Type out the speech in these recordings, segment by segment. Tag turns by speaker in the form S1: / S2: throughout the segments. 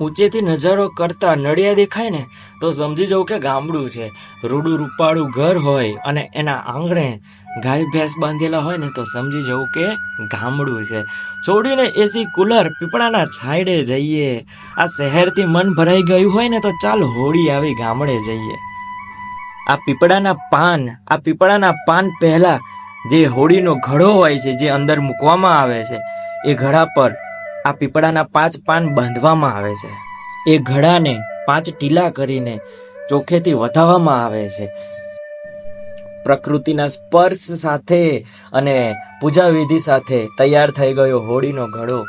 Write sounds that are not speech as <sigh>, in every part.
S1: ઊંચેથી નજારો કરતા નડિયા દેખાય ને, તો સમજી જવું કે ગામડું છે. રૂડું રૂપાળું ઘર હોય અને એના આંગણે ગાય ભેંસ બાંધેલા હોય ને, તો સમજી જવું કે ગામડું છે. છોડીને એસી કુલર પીપળાના છાંયડે જઈએ. આ શહેરથી મન ભરાઈ ગયું હોય ને, તો ચાલ હોળી આવી ગામડે જઈએ. આ પીપળાના પાન, આ પીપળાના પાન પહેલાં જે હોળીનો ઘડો હોય છે, જે અંદર મૂકવામાં આવે છે, એ ઘડા પર આ પીપળાના પાંચ પાન બાંધવામાં આવે છે. એ ઘડાને પાંચ ટીલા કરીને ચોખેથી વધાવવામાં આવે છે. પ્રકૃતિના સ્પર્શ સાથે અને પૂજા વિધિ સાથે તૈયાર થઈ ગયો હોળીનો ઘડો.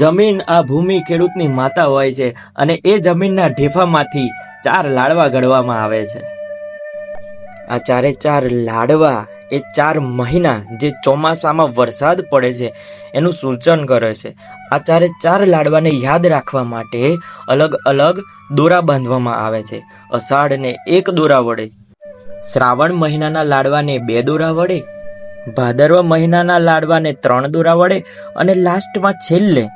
S1: જમીન આ ભૂમિ ખેડૂતની માતા હોય છે અને એ જમીનના ઢેફામાંથી ચાર લાડવા ઘડવામાં આવે છે. આ ચારે ચાર લાડવા એ ચાર મહિના જે ચોમાસામાં વરસાદ પડે છે, એનું સૂચન કરે છે. આ ચારે ચાર લાડવાને યાદ રાખવા માટે અલગ અલગ દોરા બાંધવામાં આવે છે. અષાઢને એક દોરા વડે. શ્રાવણ મહિનાના લાડવાને બે દોરા વડે. ભાદરવા મહિનાના લાડવાને ત્રણ દોરા વડે. અને લાસ્ટમાં છેલ્લે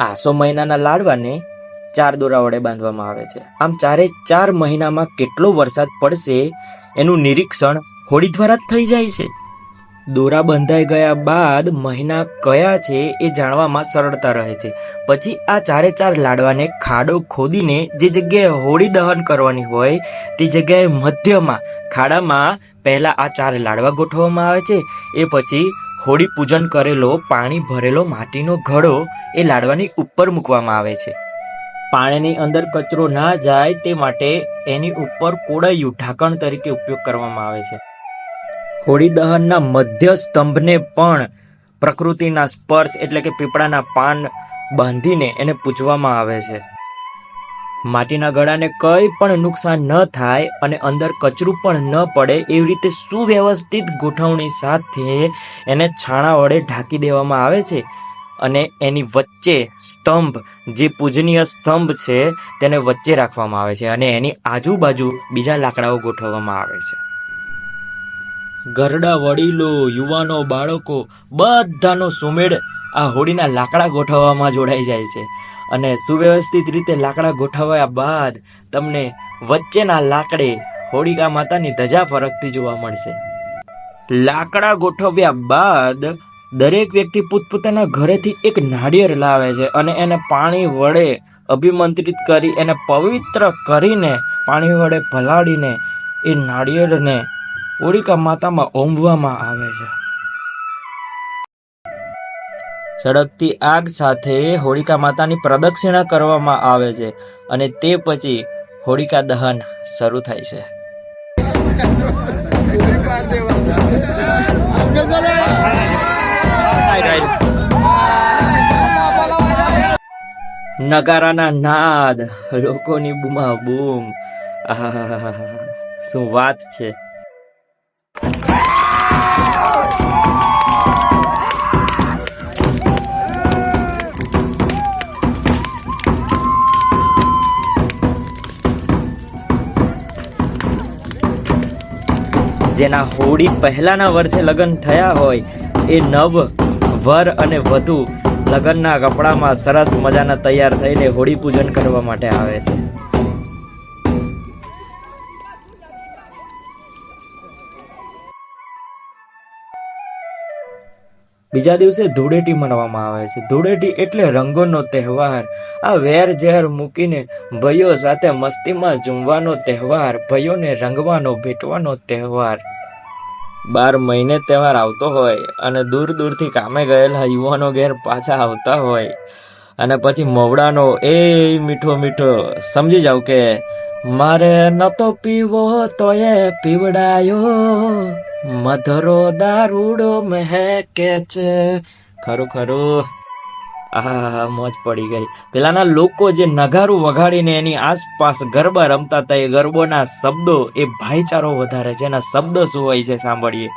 S1: આસો મહિનાના લાડવાને ચાર દોરા વડે બાંધવામાં આવે છે. આમ ચારે ચાર મહિનામાં કેટલો વરસાદ પડશે, એનું નિરીક્ષણ હોળી દ્વારા જ થઈ જાય છે. દોરા બંધાઈ ગયા બાદ મહિના કયા છે એ જાણવામાં સરળતા રહે છે. પછી આ ચારે ચાર લાડવાને ખાડો ખોદીને જે જગ્યાએ હોળી દહન કરવાની હોય તે જગ્યાએ મધ્યમાં, ખાડામાં પહેલા આ ચાર લાડવા ગોઠવવામાં આવે છે. એ પછી હોળી પૂજન કરેલો, પાણી ભરેલો માટીનો ઘડો એ લાડવાની ઉપર મૂકવામાં આવે છે. પાણીની અંદર કચરો ના જાય તે માટે એની ઉપર કોડાયું ઢાંકણ તરીકે ઉપયોગ કરવામાં આવે છે. હોળી દહનના મધ્ય સ્તંભને પણ પ્રકૃતિના સ્પર્શ એટલે કે પીપળાના પાન બાંધીને એને પૂજવામાં આવે છે. માટીના ગળાને કંઈ પણ નુકસાન ન થાય અને અંદર કચરું પણ ન પડે એવી રીતે સુવ્યવસ્થિત ગોઠવણી સાથે એને છાણા વડે ઢાંકી દેવામાં આવે છે અને એની વચ્ચે સ્તંભ, જે પૂજનીય સ્તંભ છે, તેને વચ્ચે રાખવામાં આવે છે અને એની આજુબાજુ બીજા લાકડાઓ ગોઠવવામાં આવે છે. ઘરડા વડીલો, યુવાનો, બાળકો, બધાનો સુમેળ આ હોળીના લાકડા ગોઠવવામાં જોડાઈ જાય છે. અને સુવ્યવસ્થિત રીતે લાકડા ગોઠવ્યા બાદ તમને વચ્ચેના લાકડે હોળિકા માતાની ધજા ફરકતી જોવા મળશે. લાકડા ગોઠવ્યા બાદ દરેક વ્યક્તિ પોતપોતાના ઘરેથી એક નાળિયેર લાવે છે અને એને પાણી વડે અભિમંત્રિત કરી, એને પવિત્ર કરીને પાણી વડે ભલાડીને એ નાળિયેરને હોળિકા માતામાં ઓમવામાં આવે છે. સળગતી આગ સાથે હોળિકા માતાની પ્રદક્ષિણા કરવામાં આવે છે અને તે પછી હોળિકા દહન શરૂ થાય છે. નગારાના નાદ, લોકોની બૂમા બૂમ શું વાત છે? જેના હોળી પહેલાના વર્ષે લગ્ન થયા હોય, એ નવ, વર અને વધુ લગ્નના કપડામાં સરસ મજાના તૈયાર થઈને હોળી પૂજન કરવા માટે આવે છે. બીજા દિવસે ધૂળેટી મનાવવામાં આવે છે. ધૂળેટી એટલે રંગોનો તહેવાર. આ વેર ઝેર મૂકીને ભાઈઓ સાથે મસ્તીમાં ઝૂમવાનો તહેવાર ભાઈઓને રંગવાનો, ભેટવાનો તહેવાર. બાર મહિને તહેવાર આવતો હોય અને દૂર દૂરથી કામે ગયેલા યુવાનો ઘેર પાછા આવતા હોય. અને પછી મવડાનો એ મીઠો મીઠો, સમજી જાવ કે મારે નતો પીવો તો એ પીવડાયો. મધરો દારૂડો મહેકે છે. ખરું ખરું આહા મોજ પડી ગઈ. પેલાના લોકો જે નગારું વગાડીને એની આસપાસ ગરબા રમતા હતા, એ ગરબોના શબ્દો એ ભાઈચારો વધારે છે. એના શબ્દો શું હોય છે સાંભળીએ.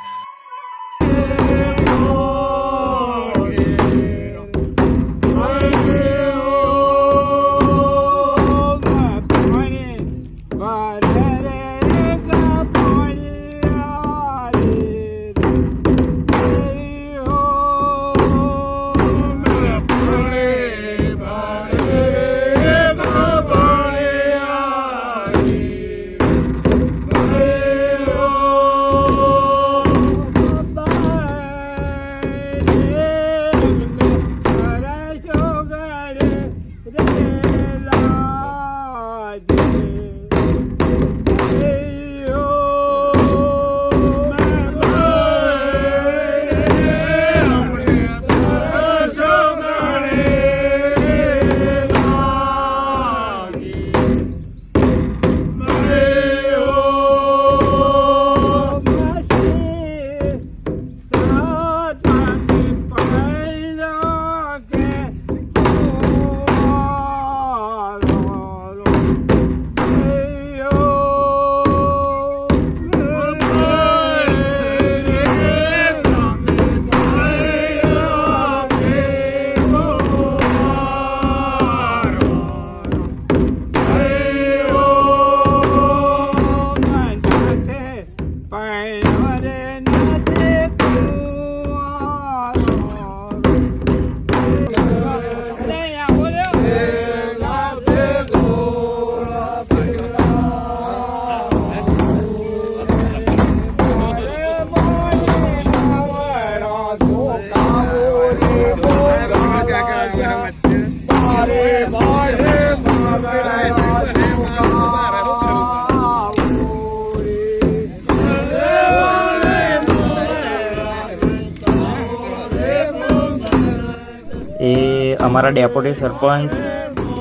S1: Hare અમારા ડેપ્યુટી સરપંચ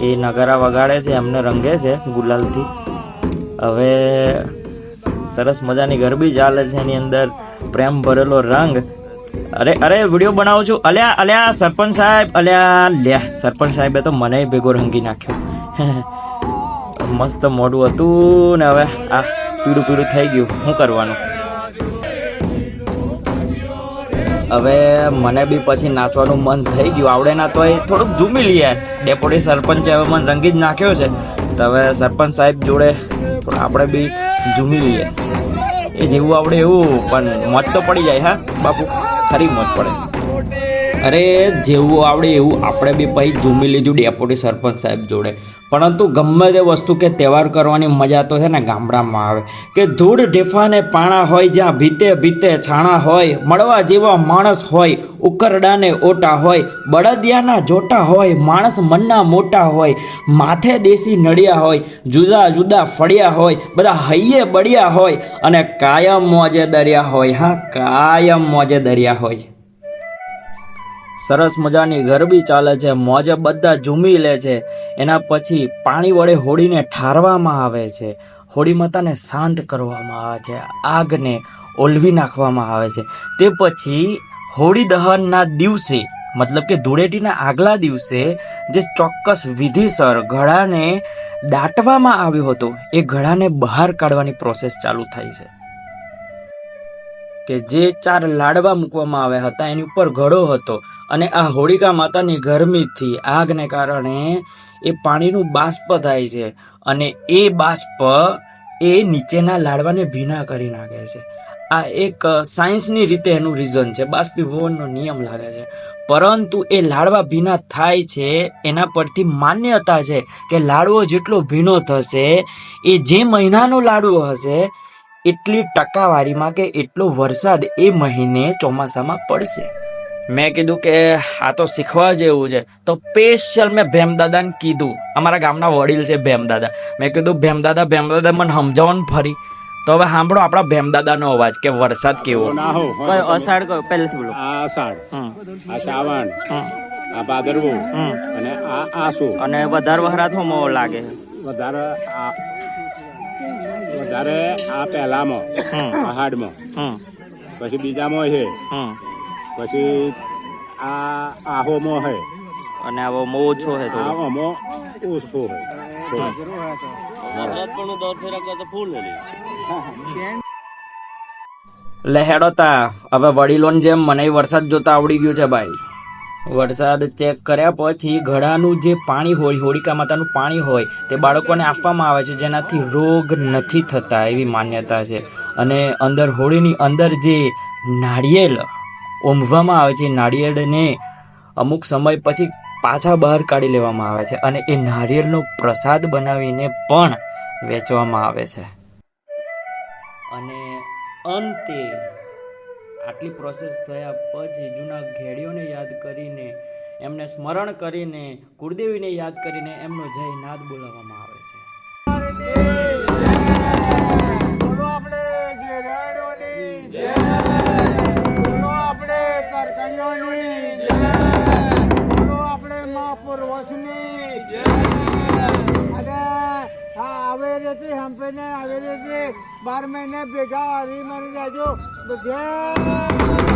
S1: એ નગારા વગાડે છે, એમને રંગે છે ગુલાલથી. હવે સરસ મજાની ગરબી ચાલે છે એની અંદર, પ્રેમ ભરેલો રંગ. અરે અરે, વીડિયો બનાવું છું. અલ્યા અલ્યા, સરપંચ સાહેબ, અલ્યા, લ્યા, સરપંચ સાહેબે તો મને ભેગો રંગી નાખ્યો. <laughs> મસ્ત મોઢું હતું ને હવે, આ પીળું પીળું થઈ ગયું. શું કરવાનું? હવે મને બી પછી નાચવાનું મન થઈ ગયું. આવડે ના તો એ થોડુંક ઝૂમી લઈએ. ડેપ્યુટી સરપંચે હવે મને રંગી જ નાખ્યો છે. તો હવે સરપંચ સાહેબ જોડે થોડા આપણે બી ઝૂમી લઈએ. એ જેવું આવડે એવું, પણ મોજ તો પડી જાય, હા? બાપુ, ખરી મોજ પડે. અરે, જેવું આવડે એવું આપણે બી પછી ઝૂમી લીધું ડેપ્યુટી સરપંચ સાહેબ જોડે. પરંતુ ગમે તે વસ્તુ કે તહેવાર કરવાની મજા તો છે ને ગામડામાં આવે. કે ધૂળ, ઢેફાને પાણા હોય જ્યાં ભીતે ભીતે છાણા હોય, મળવા જેવા માણસ હોય, ઉકરડાને ઓટા હોય, બળદિયાના જોટા હોય, માણસ મનના મોટા હોય, માથે દેશી નડિયા હોય, જુદા જુદા ફળિયા હોય, બધા હૈયે બળિયા હોય અને કાયમ મોજે દરિયા હોય. હા, કાયમ મોજે દરિયા હોય. સરસ મજાની ગરબી ચાલે છે, મોજે બધા ઝૂમી લે છે. એના પછી પાણી વડે હોળીને ઠારવામાં આવે છે. હોળી માતાને શાંત કરવામાં આવે છે, આગને ઓલવી નાખવામાં આવે છે. તે પછી હોળી દહનના દિવસે, મતલબ કે ધૂળેટીના આગલા દિવસે, જે ચોક્કસ વિધિસર ઘડાને દાટવામાં આવ્યો હતો, એ ઘડાને બહાર કાઢવાની પ્રોસેસ ચાલુ થાય છે. કે જે ચાર લાડવા મૂકવામાં આવ્યા હતા, એની ઉપર ઘડો હતો અને આ હોળિકા માતાની ગરમીથી આગને કારણે એ પાણીનું બાષ્પ થાય છે અને એ બાષ્પ એ નીચેના લાડવાને ભીના કરી નાખે છે. આ એક સાયન્સની રીતે એનું રીઝન છે, બાષ્પીભવનનો નિયમ લાગે છે. પરંતુ એ લાડવા ભીના થાય છે, એના પરથી માન્યતા છે કે લાડવો જેટલો ભીનો થશે, એ જે મહિનાનો લાડવો હશે એટલી ટકાવારીમાં કે એટલો વરસાદ એ મહિને ચોમાસામાં પડશે. મેં કીધું કે આ તો શીખવા જેવું છે. તો સ્પેશિયલ મેં ભેમદાદાને કીધું. અમારા ગામના વડીલ છે ભેમદાદા. મેં કીધું ભેમદાદા ભેમદાદા મને સમજાવો ફરી. તો હવે સાંભળો આપણા ભેમદાદાનો અવાજ કે વરસાદ કેવો. કયો? અષાઢ કયો? પહેલેથી બોલો.
S2: આ અષાઢ.
S1: હમ,
S2: આ શ્રાવણ. આ ભાદરવો. અને આ આસો.
S1: અને વધારે વહરાત મો લાગે.
S2: વધારે આ આ પહેલામાં પહાડમાં પછી બીજામાં છે. પછી આ આહોમાં છે.
S1: અને આવો મો ઓછો છે
S2: આહોમાં ઓછો છે.
S1: તા હવે વડીલોને જેમ મને વરસાદ જોતા આવડી ગયું છે ભાઈ. વરસાદ ચેક કર્યા પછી ઘડાનું જે પાણી હોય, હોળિકા માતાનું પાણી હોય, તે બાળકોને આપવામાં આવે છે, જેનાથી રોગ નથી થતા એવી માન્યતા છે. અને અંદર, હોળીની અંદર જે નાળિયેર ઓમવામાં આવે છે નાળિયેરને અમુક સમય પછી પાછા બહાર કાઢી લેવામાં આવે છે અને એ નાળિયેરનો પ્રસાદ બનાવીને પણ વેચવામાં આવે છે. અને અંતે આટલી પ્રોસેસ થયા પછી જૂના ઘેડીઓને યાદ કરીને, એમને સ્મરણ કરીને, કુળદેવીને યાદ કરીને એમનો જય નાદ બોલાવવામાં આવે છે.
S3: આવે રેતી હંપીને આવે રેતી બાર મહિને ભેગા હરી મરી જાજો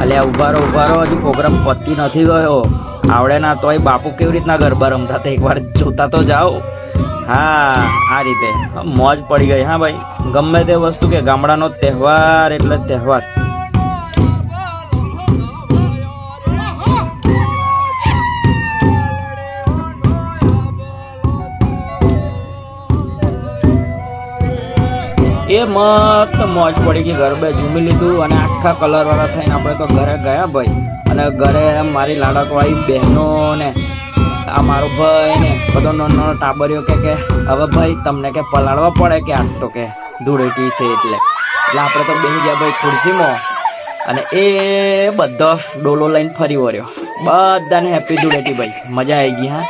S1: અલ્યા ઉભારો ઉભારો હજી પ્રોગ્રામ પતી નથી ગયો. આવડે ના તોય બાપુ કેવી રીતના ગરબા રમતા હતા? એકવાર જોતા તો જાઓ. હા, આ રીતે. મોજ પડી ગઈ, હા ભાઈ. ગમે તે વસ્તુ કે ગામડાનો તહેવાર એટલે તહેવાર. મસ્ત મોજ પડી ગઈ. ગરબે ઝૂમી લીધું અને આખા કલરવાળા થઈને આપણે તો ઘરે ગયા ભાઈ. અને ઘરે મારી લાડકવાળી બહેનો ને આ મારો ભાઈ ને બધો નાનો નાનો ટાબરિયો કે કે, હવે ભાઈ તમને કે પલાળવા પડે કે આજ તો કે ધૂળેટી છે એટલે. એટલે આપણે તો બેસી ગયા ભાઈ ખુરશીમાં. અને એ બધો ડોલો લઈને ફરી વળ્યો. બધાને હેપી ધૂળેટી ભાઈ. મજા આવી ગઈ, હા?